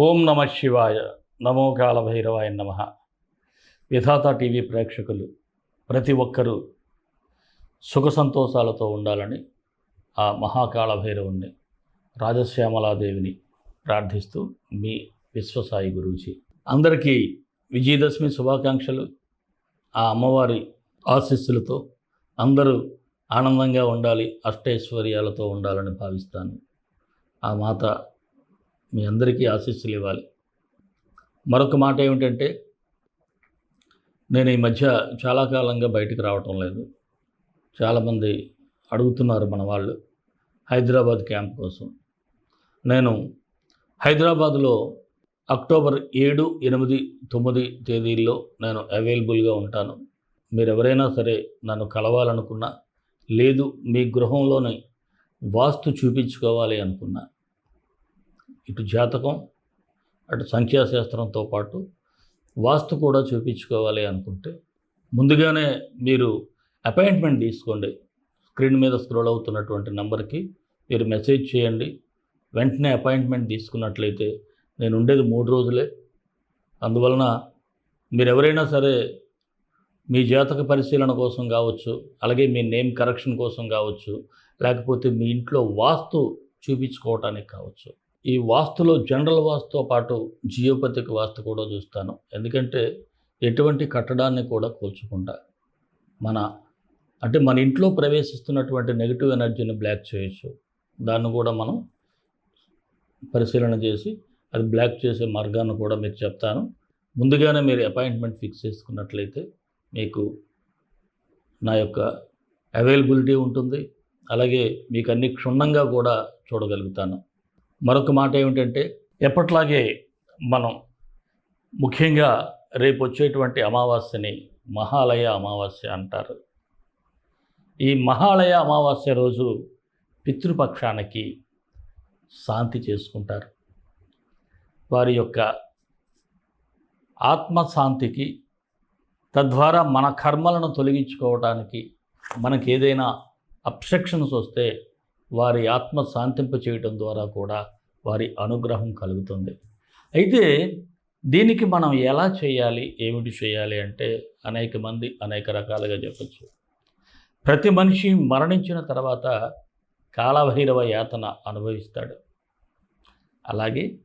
ఓం నమ శివాయ. నమో కాల భైరవాయ నమ. విధాత టీవీ ప్రేక్షకులు ప్రతి ఒక్కరూ సుఖ సంతోషాలతో ఉండాలని ఆ మహాకాళ భైరవుణ్ణి రాజశ్యామలాదేవిని ప్రార్థిస్తూ మీ విశ్వసాయి గురూజీ. అందరికీ విజయదశమి శుభాకాంక్షలు. ఆ అమ్మవారి ఆశీస్సులతో అందరూ ఆనందంగా ఉండాలి అష్టైశ్వర్యాలతో ఉండాలని భావిస్తాను. ఆ మాత మీ అందరికీ ఆశీస్సులు ఇవ్వాలి. మరొక మాట ఏమిటంటే నేను ఈ మధ్య చాలా కాలంగా బయటకు రావటం లేదు. చాలామంది అడుగుతున్నారు మన వాళ్ళు హైదరాబాద్ క్యాంప్ కోసం. నేను హైదరాబాద్లో అక్టోబర్ ఏడు ఎనిమిది తొమ్మిది తేదీల్లో నేను అవైలబుల్గా ఉంటాను. మీరు ఎవరైనా సరే నన్ను కలవాలనుకున్నా లేదు మీ గృహంలోనే వాస్తు చూపించుకోవాలి అనుకున్నా ఇటు జాతకం అటు సంఖ్యాశాస్త్రంతో పాటు వాస్తు కూడా చూపించుకోవాలి అనుకుంటే ముందుగానే మీరు అపాయింట్మెంట్ తీసుకోండి. స్క్రీన్ మీద స్క్రోల్ అవుతున్నటువంటి నెంబర్కి మీరు మెసేజ్ చేయండి. వెంటనే అపాయింట్మెంట్ తీసుకున్నట్లయితే నేను ఉండేది మూడు రోజులే. అందువలన మీరు ఎవరైనా సరే మీ జాతక పరిశీలన కోసం కావచ్చు అలాగే మీ నేమ్ కరెక్షన్ కోసం కావచ్చు లేకపోతే మీ ఇంట్లో వాస్తు చూపించుకోవటానికి కావచ్చు. ఈ వాస్తులో జనరల్ వాస్తుతో పాటు జియోపతిక్ వాస్తు కూడా చూస్తాను. ఎందుకంటే ఎటువంటి కట్టడాన్ని కూడా కూల్చుకుంటా మన అంటే మన ఇంట్లో ప్రవేశిస్తున్నటువంటి నెగిటివ్ ఎనర్జీని బ్లాక్ చేయొచ్చు. దాన్ని కూడా మనం పరిశీలన చేసి అది బ్లాక్ చేసే మార్గాన్ని కూడా మీకు చెప్తాను. ముందుగానే మీరు అపాయింట్మెంట్ ఫిక్స్ చేసుకున్నట్లయితే మీకు నా యొక్క అవైలబిలిటీ ఉంటుంది. అలాగే మీకు అన్ని క్షుణ్ణంగా కూడా చూడగలుగుతాను. మరొక మాట ఏమిటంటే ఎప్పట్లాగే మనం ముఖ్యంగా రేపు వచ్చేటువంటి అమావాస్యని మహాలయ అమావాస్య అంటారు. ఈ మహాలయ అమావాస్య రోజు పితృపక్షానికి శాంతి చేసుకుంటారు. వారి యొక్క ఆత్మశాంతికి తద్వారా మన కర్మలను తొలగించుకోవటానికి మనకి ఏదైనా అబ్సెక్షన్స్ వస్తే వారి ఆత్మ శాంతింప చేయటం ద్వారా కూడా వారి అనుగ్రహం కలుగుతుంది. అయితే దీనికి మనం ఎలా చేయాలి? ఏమిటి చేయాలి అంటే అనేక మంది అనేక రకాలుగా చెప్పచ్చు. ప్రతి మనిషి మరణించిన తర్వాత కాలభైరవ యాతన అనుభవిస్తాడు. అలాగే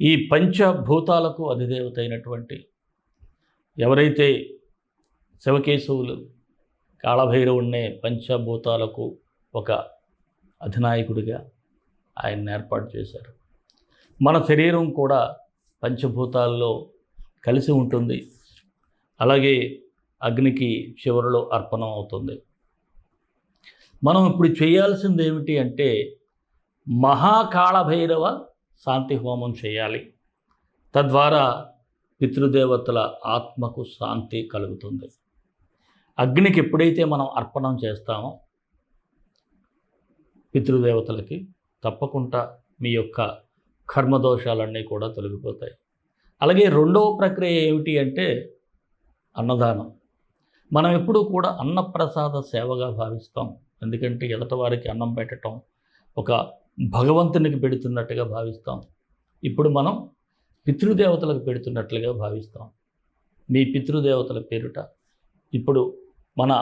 ఈ పంచభూతాలకు అధిదేవత అయినటువంటి ఎవరైతే శివకేశవులు కాళభైరవుణ్ణే పంచభూతాలకు ఒక అధినాయకుడిగా ఆయన ఏర్పాటు చేశారు. మన శరీరం కూడా పంచభూతాల్లో కలిసి ఉంటుంది. అలాగే అగ్నికి చివరిలో అర్పణం అవుతుంది. మనం ఇప్పుడు చేయాల్సింది ఏమిటి అంటే మహాకాళభైరవ శాంతి హోమం చేయాలి. తద్వారా పితృదేవతల ఆత్మకు శాంతి కలుగుతుంది. అగ్నికి ఎప్పుడైతే మనం అర్పణం చేస్తామో పితృదేవతలకి తప్పకుండా మీ యొక్క కర్మదోషాలన్నీ కూడా తొలగిపోతాయి. అలాగే రెండవ ప్రక్రియ ఏమిటి అంటే అన్నదానం. మనం ఎప్పుడూ కూడా అన్నప్రసాద సేవగా భావిస్తాం. ఎందుకంటే ఎదట వారికి అన్నం పెట్టడం ఒక భగవంతునికి పెడుతున్నట్టుగా భావిస్తాం. ఇప్పుడు మనం పితృదేవతలకు పెడుతున్నట్లుగా భావిస్తాం. మీ పితృదేవతల పేరుట. ఇప్పుడు మన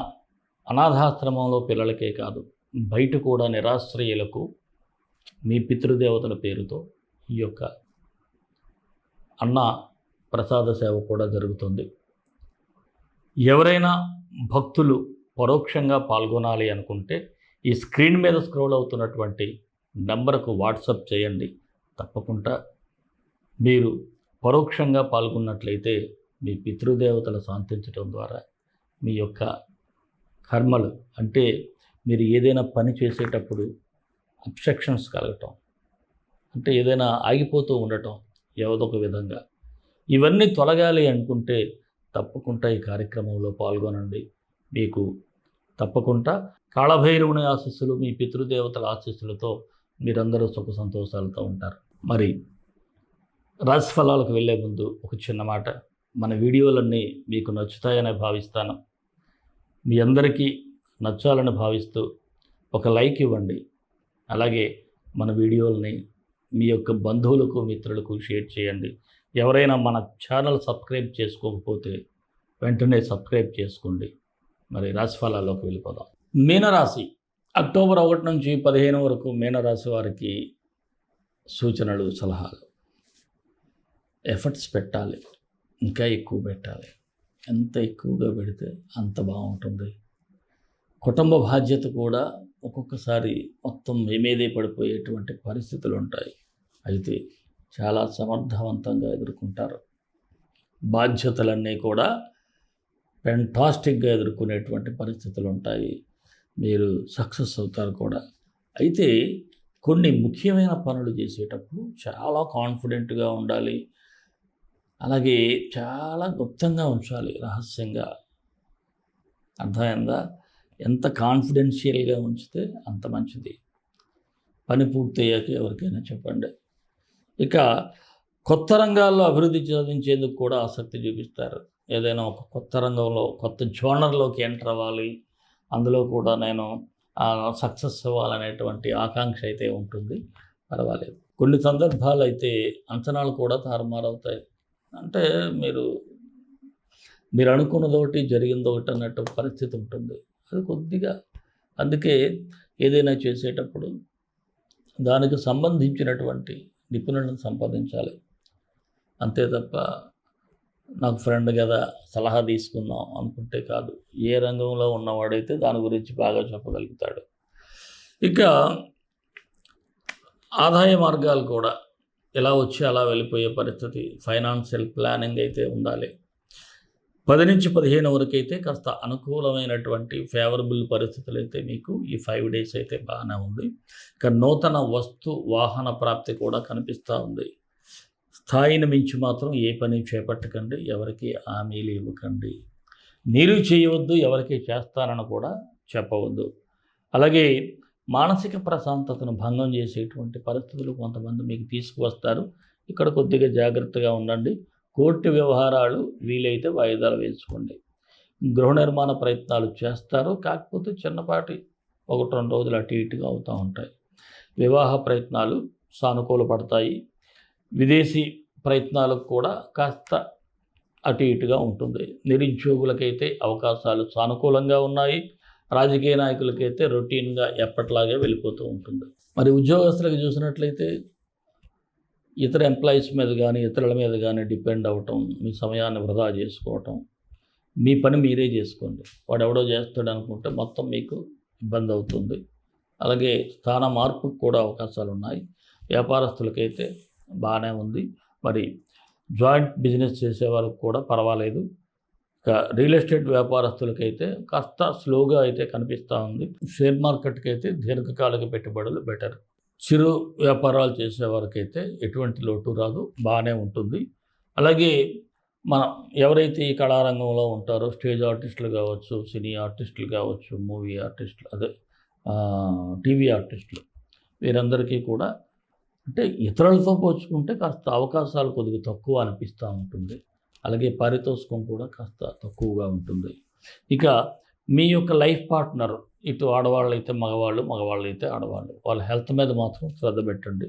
అనాథాశ్రమంలో పిల్లలకే కాదు బయట కూడా నిరాశ్రయులకు మీ పితృదేవతల పేరుతో ఈ యొక్క అన్న ప్రసాద సేవ కూడా జరుగుతుంది. ఎవరైనా భక్తులు పరోక్షంగా పాల్గొనాలి అనుకుంటే ఈ స్క్రీన్ మీద స్క్రోల్ అవుతున్నటువంటి నంబర్కు వాట్సప్ చేయండి. తప్పకుండా మీరు పరోక్షంగా పాల్గొన్నట్లయితే మీ పితృదేవతలు శాంతించడం ద్వారా మీ యొక్క కర్మలు అంటే మీరు ఏదైనా పని చేసేటప్పుడు అబ్స్ట్రక్షన్స్ కలగటం అంటే ఏదైనా ఆగిపోతూ ఉండటం ఏదో ఒక విధంగా. ఇవన్నీ తొలగాలి అనుకుంటే తప్పకుండా ఈ కార్యక్రమంలో పాల్గొనండి. మీకు తప్పకుండా కాళభైరవుని ఆశీస్సులు మీ పితృదేవతల ఆశీస్సులతో మీరందరూ సుఖ సంతోషాలతో ఉంటారు. మరి రాశిఫలాలకు వెళ్ళే ముందు ఒక చిన్న మాట. మన వీడియోలన్నీ మీకు నచ్చుతాయని భావిస్తాను. మీ అందరికీ నచ్చాలని భావిస్తూ ఒక లైక్ ఇవ్వండి. అలాగే మన వీడియోల్ని మీ యొక్క బంధువులకు మిత్రులకు షేర్ చేయండి. ఎవరైనా మన ఛానల్ సబ్స్క్రైబ్ చేసుకోకపోతే వెంటనే సబ్స్క్రైబ్ చేసుకోండి. మరి రాశిఫలాల్లోకి వెళ్ళిపోదాం. మీనరాశి. అక్టోబర్ ఒకటి నుంచి పదిహేను వరకు మీనరాశి వారికి సూచనలు సలహాలు. ఎఫర్ట్స్ పెట్టాలి. ఇంకా ఎక్కువ పెట్టాలి. ఎంత ఎక్కువగా పెడితే అంత బాగుంటుంది. కుటుంబ బాధ్యత కూడా ఒక్కొక్కసారి మొత్తం మేమేదే పడిపోయేటువంటి పరిస్థితులు ఉంటాయి. అయితే చాలా సమర్థవంతంగా ఎదుర్కొంటారు. బాధ్యతలన్నీ కూడా ఫెంటాస్టిక్గా ఎదుర్కొనేటువంటి పరిస్థితులు ఉంటాయి. మీరు సక్సెస్ అవుతారు కూడా. అయితే కొన్ని ముఖ్యమైన పనులు చేసేటప్పుడు చాలా కాన్ఫిడెంట్గా ఉండాలి. అలాగే చాలా గుప్తంగా ఉంచాలి రహస్యంగా. అర్థమైందా? ఎంత కాన్ఫిడెన్షియల్గా ఉంచితే అంత మంచిది. పని పూర్తయ్యాక ఎవరికైనా చెప్పండి. ఇక కొత్త రంగాల్లో అభివృద్ధి సాధించేందుకు కూడా ఆసక్తి చూపిస్తారు. ఏదైనా ఒక కొత్త రంగంలో కొత్త జోనర్లోకి ఎంటర్ అవ్వాలి. అందులో కూడా నేను సక్సెస్ అవ్వాలనేటువంటి ఆకాంక్ష అయితే ఉంటుంది. పర్వాలేదు. కొన్ని సందర్భాలు అయితే అంచనాలు కూడా తారుమారవుతాయి. అంటే మీరు మీరు అనుకున్నదోటి జరిగిందోటి అన్నట్టు పరిస్థితి ఉంటుంది. అది కొద్దిగా అందుకే ఏదైనా చేసేటప్పుడు దానికి సంబంధించినటువంటి నిపుణులను సంపాదించాలి. అంతే తప్ప నాకు ఫ్రెండ్ కదా సలహా తీసుకుందాం అనుకుంటే కాదు. ఏ రంగంలో ఉన్నవాడైతే దాని గురించి బాగా చెప్పగలుగుతాడు. ఇక ఆదాయ మార్గాలు కూడా ఎలా వచ్చి అలా వెళ్ళిపోయే పరిస్థితి ఫైనాన్షియల్ ప్లానింగ్ అయితే ఉండాలి. పది నుంచి పదిహేను వరకు అయితే కాస్త అనుకూలమైనటువంటి ఫేవరబుల్ పరిస్థితులు అయితే మీకు ఈ ఫైవ్ డేస్ అయితే బాగానే ఉంది. ఇక నూతన వస్తు వాహన ప్రాప్తి కూడా కనిపిస్తూ ఉంది. స్థాయిని మించి మాత్రం ఏ పని చేపట్టకండి ఎవరికి హామీలు ఇవ్వకండి మీరు చేయవద్దు ఎవరికి చేస్తానని కూడా చెప్పవద్దు. అలాగే మానసిక ప్రశాంతతను భంగం చేసేటువంటి పరిస్థితులు కొంతమంది మీకు తీసుకువస్తారు. ఇక్కడ కొద్దిగా జాగ్రత్తగా ఉండండి. కోర్టు వ్యవహారాలు వీలైతే వాయిదాలు వేసుకోండి. గృహ నిర్మాణ ప్రయత్నాలు చేస్తారు. కాకపోతే చిన్నపాటి ఒకటి రెండు రోజులు అటు ఇటుగా అవుతూ ఉంటాయి. వివాహ ప్రయత్నాలు సానుకూల పడతాయి. విదేశీ ప్రయత్నాలకు కూడా కాస్త అటు ఇటుగా ఉంటుంది. నిరుద్యోగులకైతే అవకాశాలు సానుకూలంగా ఉన్నాయి. రాజకీయ నాయకులకైతే రొటీన్గా ఎప్పటిలాగే వెళ్ళిపోతూ ఉంటుంది. మరి ఉద్యోగస్తులకు చూసినట్లయితే ఇతర ఎంప్లాయీస్ మీద కానీ ఇతరుల మీద కానీ డిపెండ్ అవ్వటం మీ సమయాన్ని వృధా చేసుకోవటం మీ పని మీరే చేసుకోండి. వాడు ఎవడో చేస్తాడు అనుకుంటే మొత్తం మీకు ఇబ్బంది అవుతుంది. అలాగే స్థాన మార్పుకు కూడా అవకాశాలు ఉన్నాయి. వ్యాపారస్తులకైతే బాగానే ఉంది. మరి జాయింట్ బిజినెస్ చేసే వాళ్ళకి కూడా పర్వాలేదు. ఇక రియల్ ఎస్టేట్ వ్యాపారస్తులకైతే కాస్త స్లోగా అయితే కనిపిస్తూ ఉంది. షేర్ మార్కెట్కి అయితే దీర్ఘకాలిక పెట్టుబడులు బెటర్. చిరు వ్యాపారాలు చేసేవారికైతే ఎటువంటి లోటు రాదు బాగానే ఉంటుంది. అలాగే మనం ఎవరైతే ఈ కళారంగంలో ఉంటారో స్టేజ్ ఆర్టిస్టులు కావచ్చు సినీ ఆర్టిస్టులు కావచ్చు మూవీ ఆర్టిస్టులు అదే టీవీ ఆర్టిస్టులు వీరందరికీ కూడా అంటే ఇతరులతో పోల్చుకుంటే కాస్త అవకాశాలు కొద్దిగా తక్కువ అనిపిస్తూ ఉంటుంది. అలాగే పారితోషికం కూడా కాస్త తక్కువగా ఉంటుంది. ఇక మీ యొక్క లైఫ్ పార్ట్నర్ ఇటు ఆడవాళ్ళు అయితే మగవాళ్ళు మగవాళ్ళు అయితే ఆడవాళ్ళు. వాళ్ళ హెల్త్ మీద మాత్రం శ్రద్ధ పెట్టండి.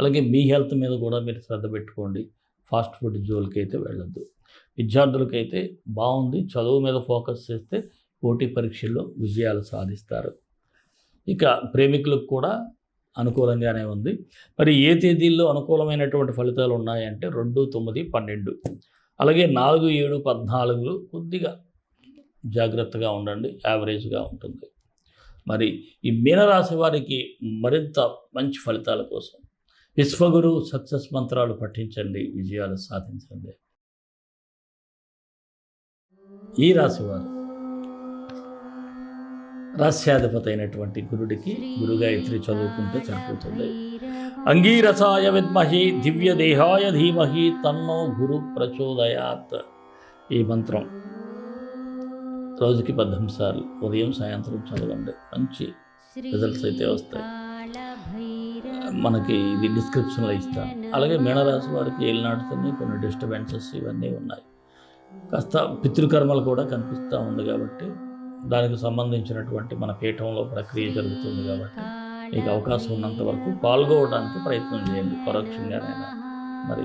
అలాగే మీ హెల్త్ మీద కూడా మీరు శ్రద్ధ పెట్టుకోండి. ఫాస్ట్ ఫుడ్ జోలికి అయితే వెళ్ళొద్దు. విద్యార్థులకైతే బాగుంది. చదువు మీద ఫోకస్ చేస్తే పోటీ పరీక్షల్లో విజయాలు సాధిస్తారు. ఇక ప్రేమికులకు కూడా అనుకూలంగానే ఉంది. మరి ఏ తేదీల్లో అనుకూలమైనటువంటి ఫలితాలు ఉన్నాయంటే రెండు తొమ్మిది పన్నెండు. అలాగే నాలుగు ఏడు పద్నాలుగులు కొద్దిగా జాగ్రత్తగా ఉండండి. యావరేజ్గా ఉంటుంది. మరి ఈ మీనరాశి వారికి మరింత మంచి ఫలితాల కోసం. విశ్వగురు సక్సెస్ మంత్రాలు పఠించండి విజయాలు సాధించండి. ఈ రాశివారు రాస్యాధిపతి అయినటువంటి గురుడికి గురుగాయత్రి చదువుకుంటే సరిపోతుంది. అంగీరసాయ విద్మహి దివ్య దేహాయ ధీమహి తన్నో గురు ప్రచోదయాత్ ఈ మంత్రం. రోజుకి పద్దెనిమిది సార్లు ఉదయం సాయంత్రం చదవండి. మంచి రిజల్ట్స్ అయితే వస్తాయి. మనకి ఇది డిస్క్రిప్షన్లో ఇస్తాను అలాగే మీనరాశి వారికి ఏలినాడుతున్నాయి కొన్ని డిస్టర్బెన్సెస్ ఇవన్నీ ఉన్నాయి. కాస్త పితృకర్మలు కూడా కనిపిస్తూ ఉంది కాబట్టి దానికి సంబంధించినటువంటి మన పీఠంలో ప్రక్రియ జరుగుతుంది కాబట్టి మీకు అవకాశం ఉన్నంత వరకు పాల్గొనడానికి ప్రయత్నం చేయండి. పరోక్షంగానైనా. మరి